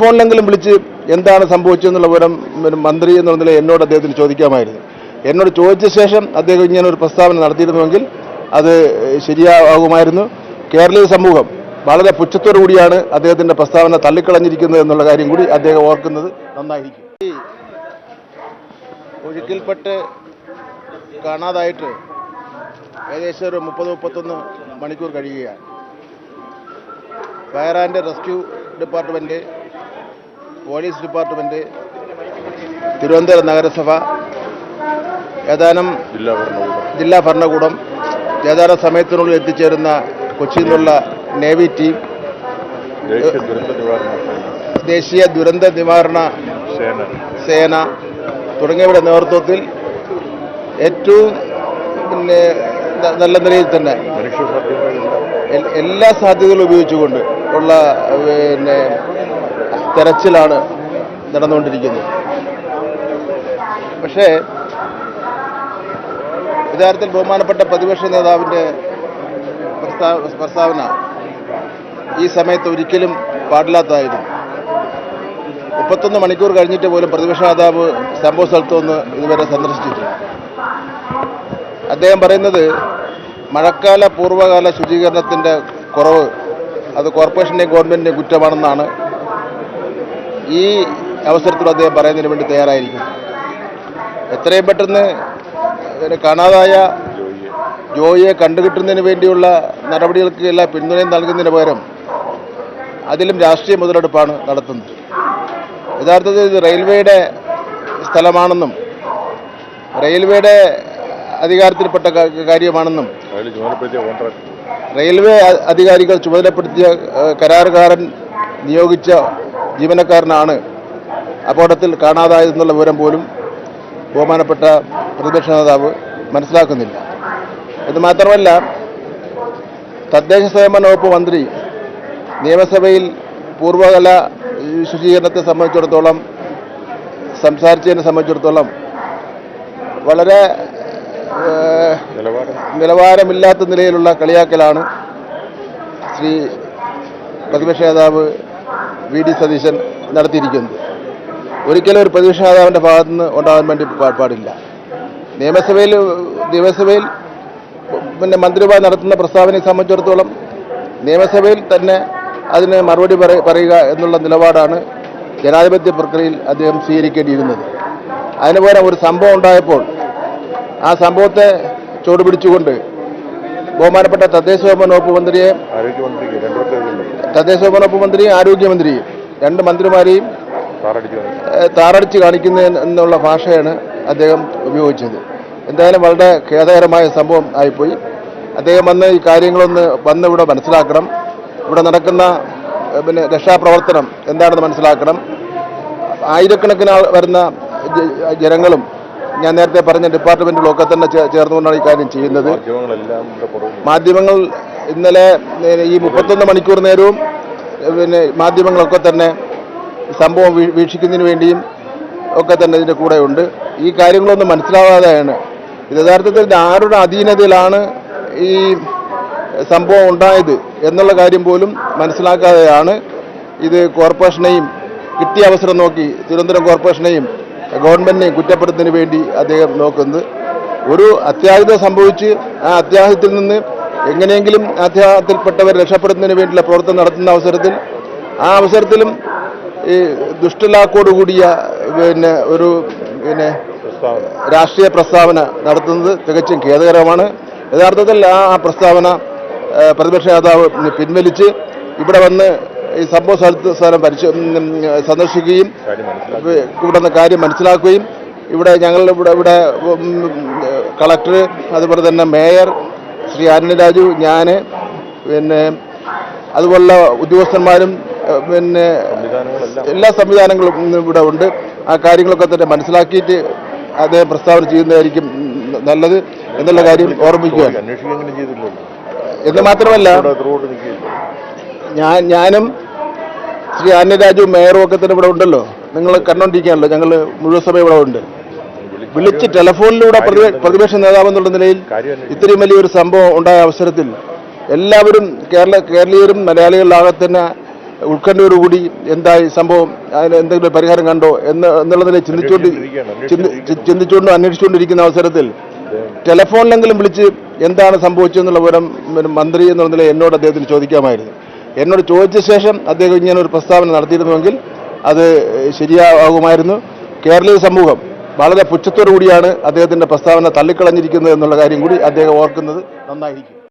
ടെലിഫോണിലെങ്കിലും വിളിച്ച് എന്താണ് സംഭവിച്ചതെന്നുള്ള വിവരം മന്ത്രി എന്നുള്ള നിലയിൽ എന്നോട് അദ്ദേഹത്തിന് ചോദിക്കാമായിരുന്നു. എന്നോട് ചോദിച്ച ശേഷം അദ്ദേഹം ഇങ്ങനെ ഒരു പ്രസ്താവന നടത്തിയിരുന്നുവെങ്കിൽ അത് ശരിയാകുമായിരുന്നു. കേരളീയ സമൂഹം വളരെ പുച്ഛത്തോടു കൂടിയാണ് അദ്ദേഹത്തിന്റെ പ്രസ്താവന തള്ളിക്കളഞ്ഞിരിക്കുന്നത് എന്നുള്ള കാര്യം കൂടി അദ്ദേഹം ഓർക്കുന്നത് നന്നായിരിക്കും. ഒഴുക്കിൽപ്പെട്ട് കാണാതായിട്ട് ഏകദേശം ഒരു മുപ്പത് മുപ്പത്തൊന്ന് മണിക്കൂർ കഴിയുകയാണ്. Fire and rescue department police department Thiruvananthapuram നഗരസഭ ഏതാനും ജില്ലാ ഭരണകൂടം. ഏതാനും സമയത്തിനുള്ളിൽ എത്തിച്ചേരുന്ന കൊച്ചിയിൽ നിന്നുള്ള നേവി ടീം ദേശീയ ദുരന്ത നിവാരണ സേന, തുടങ്ങിയവരുടെ നേതൃത്വത്തിൽ ഏറ്റവും പിന്നെ നല്ല നിലയിൽ തന്നെ എല്ലാ സാധ്യതകളും ഉപയോഗിച്ചുകൊണ്ട് ഉള്ള പിന്നെ തെരച്ചിലാണ് നടന്നുകൊണ്ടിരിക്കുന്നത്. പക്ഷേ വിചാരത്തിൽ ബഹുമാനപ്പെട്ട പ്രതിപക്ഷ നേതാവിന്റെ പ്രസ്താവന ഈ സമയത്ത് ഒരിക്കലും പാടില്ലാത്തതായിരുന്നു. മുപ്പത്തൊന്ന് മണിക്കൂർ കഴിഞ്ഞിട്ട് പോലും പ്രതിപക്ഷ നേതാവ് സംഭവ സ്ഥലത്തുനിന്ന് ഇതുവരെ സന്ദർശിച്ചിട്ടില്ല. അദ്ദേഹം പറയുന്നത് മഴക്കാല പൂർവകാല ശുചീകരണത്തിന്റെ കുറവ് അത് കോർപ്പറേഷന്റെയും ഗവൺമെന്റിന്റെയും കുറ്റമാണെന്നാണ് ഈ അവസരത്തിൽ അദ്ദേഹം പറയുന്നതിന് വേണ്ടി തയ്യാറായിരിക്കും. എത്രയും പെട്ടെന്ന് കാണാതായ ജോയിയെ കണ്ടുകിട്ടുന്നതിന് വേണ്ടിയുള്ള നടപടികൾക്ക് എല്ലാ പിന്തുണയും നൽകുന്നതിന് പകരം അതിലും രാഷ്ട്രീയ മുതലെടുപ്പാണ് നടത്തുന്നത്. യഥാർത്ഥത്തിൽ ഇത് റെയിൽവേയുടെ സ്ഥലമാണെന്നും റെയിൽവേയുടെ അധികാരത്തിൽപ്പെട്ട കാര്യമാണെന്നും റെയിൽവേ അധികാരികൾ ചുമതലപ്പെടുത്തിയ കരാറുകാരൻ നിയോഗിച്ച ജീവനക്കാരനാണ്. അപകടത്തിൽ കാണാതായതെന്നുള്ള വിവരം പോലും ബഹുമാനപ്പെട്ട പ്രതിപക്ഷ നേതാവ് മനസ്സിലാക്കുന്നില്ല. ഇത് മാത്രമല്ല തദ്ദേശ സ്വയംഭരണ വകുപ്പ് മന്ത്രി നിയമസഭയിൽ പൂർവകല ശുചീകരണത്തെ സംബന്ധിച്ചിടത്തോളം സംസാരിച്ചതിനെ സംബന്ധിച്ചിടത്തോളം വളരെ നിലവാരമില്ലാത്ത നിലയിലുള്ള കളിയാക്കലാണ് ശ്രീ പ്രതിപക്ഷ നേതാവ് വി ഡി സതീശൻ നടത്തിയിരിക്കുന്നത്. ഒരിക്കലും ഒരു പ്രതിപക്ഷ നേതാവിന്റെ ഭാഗത്തുനിന്ന് ഉണ്ടാകാൻ വേണ്ടി പാടില്ല. നിയമസഭയിൽ നിയമസഭയിൽ പിന്നെ മന്ത്രിമാർ നടത്തുന്ന പ്രസ്താവനയെ സംബന്ധിച്ചിടത്തോളം നിയമസഭയിൽ തന്നെ അതിന് മറുപടി പറയുക എന്നുള്ള നിലപാടാണ് ജനാധിപത്യ പ്രക്രിയയിൽ അദ്ദേഹം സ്വീകരിക്കേണ്ടിയിരുന്നത്. അതിനുപോലെ ഒരു സംഭവം ഉണ്ടായപ്പോൾ ആ സംഭവത്തെ ചുവടുപിടിച്ചുകൊണ്ട് ബഹുമാനപ്പെട്ട തദ്ദേശ വകുപ്പ് മന്ത്രിയെ തദ്ദേശ വകുപ്പ് മന്ത്രിയും ആരോഗ്യമന്ത്രിയും. രണ്ട് മന്ത്രിമാരെയും താറടിച്ചു കാണിക്കുന്ന എന്നുള്ള ഭാഷയാണ് അദ്ദേഹം ഉപയോഗിച്ചത്. എന്തായാലും വളരെ ഖേദകരമായ സംഭവം ആയിപ്പോയി. അദ്ദേഹം വന്ന് ഈ കാര്യങ്ങളൊന്ന് വന്ന് ഇവിടെ മനസ്സിലാക്കണം. ഇവിടെ നടക്കുന്ന പിന്നെ രക്ഷാപ്രവർത്തനം എന്താണെന്ന് മനസ്സിലാക്കണം. ആയിരക്കണക്കിന് ആൾ വരുന്ന ജനങ്ങളും ഞാൻ നേരത്തെ പറഞ്ഞ ഡിപ്പാർട്ട്മെന്റുകളൊക്കെ തന്നെ ചേർന്നുകൊണ്ടാണ് ഈ കാര്യം ചെയ്യുന്നത്. മാധ്യമങ്ങൾ ഇന്നലെ ഈ മുപ്പത്തൊന്ന് മണിക്കൂർ നേരവും പിന്നെ മാധ്യമങ്ങളൊക്കെ തന്നെ സംഭവം വീക്ഷിക്കുന്നതിന് വേണ്ടിയും ഒക്കെ തന്നെ ഇതിന്റെ കൂടെ ഉണ്ട് ഈ കാര്യങ്ങളൊന്നും മനസ്സിലാവാതെയാണ്. യഥാർത്ഥത്തിൽ ആരുടെ അധീനതയിലാണ് ഈ സംഭവം ഉണ്ടായത് എന്നുള്ള കാര്യം പോലും മനസ്സിലാക്കാതെയാണ് ഇത് കോർപ്പറേഷനെയും കിട്ടിയ അവസരം നോക്കി തിരുവനന്തപുരം കോർപ്പറേഷനെയും ഗവൺമെന്റിനെയും കുറ്റപ്പെടുത്തുന്നതിന് വേണ്ടി അദ്ദേഹം നോക്കുന്നത്. ഒരു അത്യാഹിതം സംഭവിച്ച് ആ അത്യാഹിതത്തിൽ നിന്ന് എങ്ങനെയെങ്കിലും അത്യാഹത്തിൽപ്പെട്ടവർ രക്ഷപ്പെടുത്തുന്നതിന് വേണ്ടിയുള്ള പ്രവർത്തനം നടത്തുന്ന അവസരത്തിൽ ആ അവസരത്തിലും ഈ ദുഷ്ടലാക്കോടുകൂടിയ പിന്നെ ഒരു പിന്നെ രാഷ്ട്രീയ പ്രസ്താവന നടത്തുന്നത് തികച്ചും ഖേദകരമാണ്. യഥാർത്ഥത്തിൽ ആ പ്രസ്താവന പ്രതിപക്ഷ നേതാവ് പിൻവലിച്ച് ഇവിടെ വന്ന് ഈ സംഭവ സ്ഥലത്ത് സ്ഥലം പരിശോ സന്ദർശിക്കുകയും ഇവിടുന്ന് കാര്യം മനസ്സിലാക്കുകയും ഇവിടെ ഞങ്ങൾ ഇവിടെ ഇവിടെ കളക്ടർ അതുപോലെ തന്നെ മേയർ ശ്രീ ആന്റണി രാജു ഞാൻ പിന്നെ അതുപോലുള്ള ഉദ്യോഗസ്ഥന്മാരും പിന്നെ എല്ലാ സംവിധാനങ്ങളും ഇവിടെ ഉണ്ട്. ആ കാര്യങ്ങളൊക്കെ തന്നെ മനസ്സിലാക്കിയിട്ട് അദ്ദേഹം പ്രസ്താവന ചെയ്യുന്നതായിരിക്കും നല്ലത് എന്നുള്ള കാര്യം ഓർമ്മിക്കുക എന്ന് മാത്രമല്ല ഞാൻ ഞാനും ശ്രീ ആന്യരാജു മേയറും ഒക്കെ തന്നെ ഇവിടെ ഉണ്ടല്ലോ നിങ്ങൾ കണ്ടോണ്ടിരിക്കുകയാണല്ലോ ഞങ്ങൾ മുഴുവൻ സഭ ഇവിടെ ഉണ്ട് വിളിച്ച് ടെലിഫോണിലൂടെ പ്രതി- പ്രതിപക്ഷ നേതാവ് എന്നുള്ള നിലയിൽ ഇത്രയും വലിയൊരു സംഭവം ഉണ്ടായ അവസരത്തിൽ എല്ലാവരും കേരള കേരളീയരും മലയാളികളിലാകെ തന്നെ ഉത്കണ്ഠയോടുകൂടി എന്തായി സംഭവം അതിന് എന്തെങ്കിലും പരിഹാരം കണ്ടോ എന്ന് എന്നുള്ള നിലയിൽ ചിന്തിച്ചുകൊണ്ട്. ചിന്തിച്ചുകൊണ്ടും അന്വേഷിച്ചുകൊണ്ടിരിക്കുന്ന അവസരത്തിൽ ടെലഫോണിലെങ്കിലും വിളിച്ച് എന്താണ് സംഭവിച്ചതെന്നുള്ള വിവരം മന്ത്രി എന്നുള്ള നിലയിൽ എന്നോട് അദ്ദേഹത്തിന് ചോദിക്കാമായിരുന്നു എന്നോട് ചോദിച്ച ശേഷം അദ്ദേഹം ഇങ്ങനെ ഒരു പ്രസ്താവന നടത്തിയിരുന്നുവെങ്കിൽ അത് ശരിയാകുമായിരുന്നു. കേരളീയ സമൂഹം വളരെ പുച്ഛത്തോടു കൂടിയാണ് അദ്ദേഹത്തിന്റെ പ്രസ്താവന തള്ളിക്കളഞ്ഞിരിക്കുന്നത് എന്നുള്ള കാര്യം കൂടി അദ്ദേഹം ഓർക്കുന്നത് നന്നായിരിക്കും.